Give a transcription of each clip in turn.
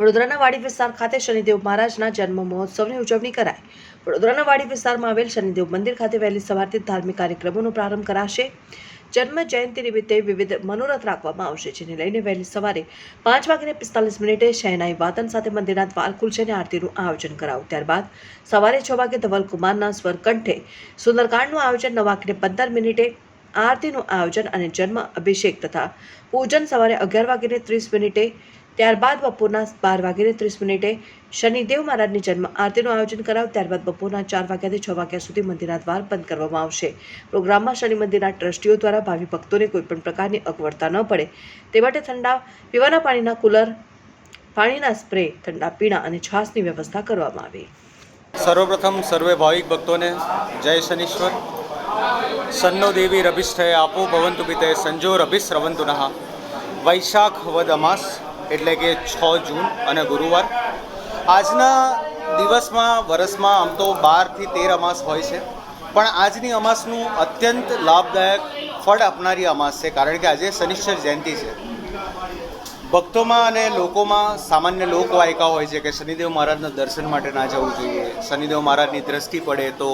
વડોદરાના વાડી વિસ્તાર ખાતે શનિદેવ મહારાજના જન્મ મહોત્સવની ઉજવણી કરાઈ. વડોદરાના વાડી વિસ્તારમાં આવેલ શનિદેવ મંદિર ખાતે વહેલી સવારથી ધાર્મિક કાર્યક્રમોનો પ્રારંભ કરાશે. જન્મ જયંતિ નિમિત્તે વિવિધ મનોરથ રાખવામાં આવશે, જેને લઈને વહેલી સવારે પાંચ વાગ્યે પિસ્તાલીસ મિનિટે શહેનાઈ વાદન સાથે મંદિરના દ્વાર ખુલશે અને આરતીનું આયોજન કરાવું. ત્યારબાદ સવારે છ વાગે ધવલકુમારના સ્વરકંઠે સુંદરકાંડનું આયોજન, નવ વાગ્યે પંદર મિનિટે આરતીનું આયોજન અને જન્મ અભિષેક તથા પૂજન સવારે અગિયાર વાગીને ત્રીસ મિનિટે ત્યારબાદ બપોરના બાર વાગ્યે ત્રીસ મિનિટે શનિદેવ મહારાજની જન્મ આરતીનું આયોજન કરાવ, ત્યારબાદ બપોરના ચાર વાગ્યાથી છ વાગ્યા સુધી મંદિરના દ્વાર બંધ કરવામાં આવશે. પ્રોગ્રામમાં શનિ મંદિરના ટ્રસ્ટીઓ દ્વારા ભાવિ ભક્તોને કોઈપણ પ્રકારની અગવડતા ન પડે. તે માટે ઠંડા પીવાના પાણીના કુલર, પાણીના સ્પ્રે, ઠંડા પીણા અને છાશની વ્યવસ્થા કરવામાં આવી. સર્વપ્રથમ સર્વે ભાવિક ભક્તોને જય શનીશ્વર. સન્નો દેવી રભિષ્ઠય આપો ભવંતુ પિતે સંજો રભિશ્રવંતુ નહા વૈશાખ વદ અમાસ. એટલે કે છ જૂન અને ગુરુવાર. આજના દિવસમાં વર્ષમાં આમ તો બારથી તેર અમાસ હોય છે. પણ આજની અમાસનું અત્યંત લાભદાયક ફળ આપનારી અમાસ છે, કારણ કે આજે શનિશ્ચર જયંતિ છે. ભક્તોમાં અને લોકોમાં સામાન્ય લોકવાયકા હોય છે કે શનિદેવ મહારાજના દર્શન માટે ના જવું જોઈએ, શનિદેવ મહારાજની દ્રષ્ટિ પડે તો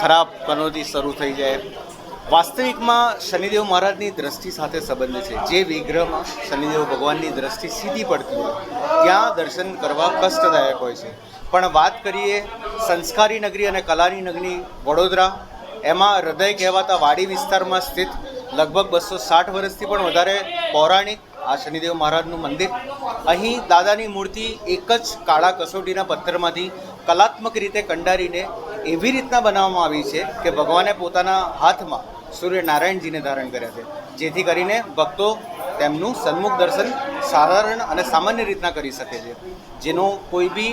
ખરાબ કનોતી શરૂ થઈ જાય. વાસ્તવિકમાં શનિદેવ મહારાજની દ્રષ્ટિ સાથે સંબંધ છે. જે વિગ્રહમાં શનિદેવ ભગવાનની દ્રષ્ટિ સીધી પડતી હોય, ત્યાં દર્શન કરવા કષ્ટદાયક હોય છે. પણ વાત કરીએ સંસ્કારી નગરી અને કલાની નગરી વડોદરા, એમાં હૃદય કહેવાતા વાડી વિસ્તારમાં સ્થિત લગભગ બસો સાઠ વર્ષથી પણ વધારે પૌરાણિક આ શનિદેવ મહારાજનું મંદિર. અહીં દાદાની મૂર્તિ એક જ કાળા કસોટીના પથ્થરમાંથી કલાત્મક રીતે કંડારીને એવી રીતના બનાવવામાં આવી છે કે ભગવાને પોતાના હાથમાં સૂર્યનારાયણજીને ધારણ કર્યા છે. જેથી કરીને ભક્તો તેમનું સન્મુખ દર્શન સાધારણ અને સામાન્ય રીતના કરી શકે છે. જેનો કોઈ બી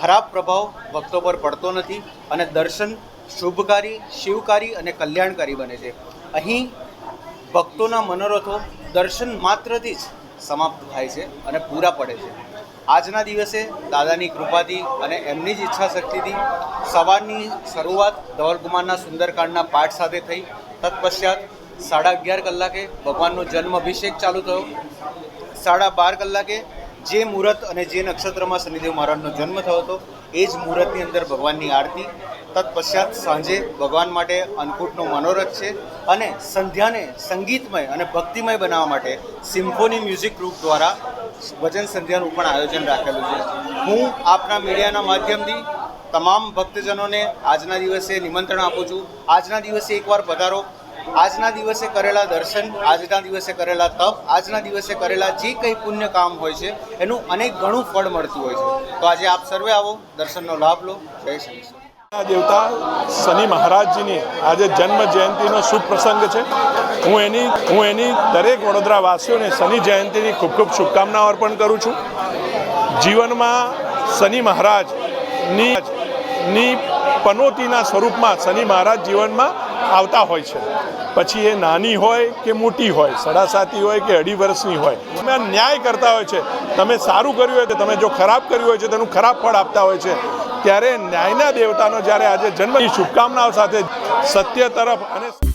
ખરાબ પ્રભાવ ભક્તો પર પડતો નથી અને દર્શન શુભકારી, શિવકારી અને કલ્યાણકારી બને છે. અહીં ભક્તોના મનોરથો દર્શન માત્રથી જ સમાપ્ત થાય છે અને પૂરા પડે છે. આજના દિવસે દાદાની કૃપાથી અને એમની જ ઈચ્છા શક્તિથી સવારની શરૂઆત ધવલકુમારના સુંદરકાંડના પાઠ સાથે થઈ. તત્પશ્ચાત સાડા અગિયાર કલાકે ભગવાનનો જન્મ અભિષેક ચાલુ થયો. સાડા બાર કલાકે જે મુહૂર્ત અને જે નક્ષત્રમાં શનિદેવ મહારાજનો જન્મ થયો હતો, એ જ મુહૂર્તની અંદર ભગવાનની આરતી તત્પશ્ચાત સાંજે ભગવાન માટે અન્નકૂટનો મનોરથ છે અને સંધ્યાને સંગીતમય અને ભક્તિમય બનાવવા માટે સિમ્ફોની મ્યુઝિક ગ્રુપ દ્વારા ભજન સંધ્યાનું પણ આયોજન રાખેલું છે. હું આપના મીડિયાના માધ્યમથી તમામ ભક્તજનોને આજના દિવસે નિમંત્રણ આપું છું. આજના દિવસે એકવાર પધારો. આજના દિવસે કરેલા દર્શન, આજના દિવસે કરેલા તપ, આજના દિવસે કરેલા જે કંઈ પુણ્ય કામ હોય છે, એનું અનેક ઘણું ફળ મળતું હોય છે. તો આજે આપ સર્વે આવો, દર્શનનો લાભ લો. જય શ્રી દેવતા શનિ મહારાજજીની આજે જન્મ જયંતિનો શુભ પ્રસંગ છે. હું એની હું એની દરેક વડોદરા વાસીઓને શનિ જયંતિની ખૂબ ખૂબ શુભકામનાઓ અર્પણ કરું છું. જીવનમાં શનિ મહારાજની, ની પનોતીના સ્વરૂપમાં શનિ મહારાજ જીવનમાં આવતા હોય છે. પછી એ નાની હોય કે મોટી હોય સાડા સાતી હોય કે અઢી વર્ષની હોય. તમે ન્યાય કરતા હોય છે. તમે સારું કર્યું હોય તો તમે જો ખરાબ કર્યું હોય છે તેનું ખરાબ ફળ આપતા હોય છે. ત્યારે ન્યાયના દેવતાનો જ્યારે આજે જન્મ શુભકામનાઓ સાથે સત્ય તરફ અને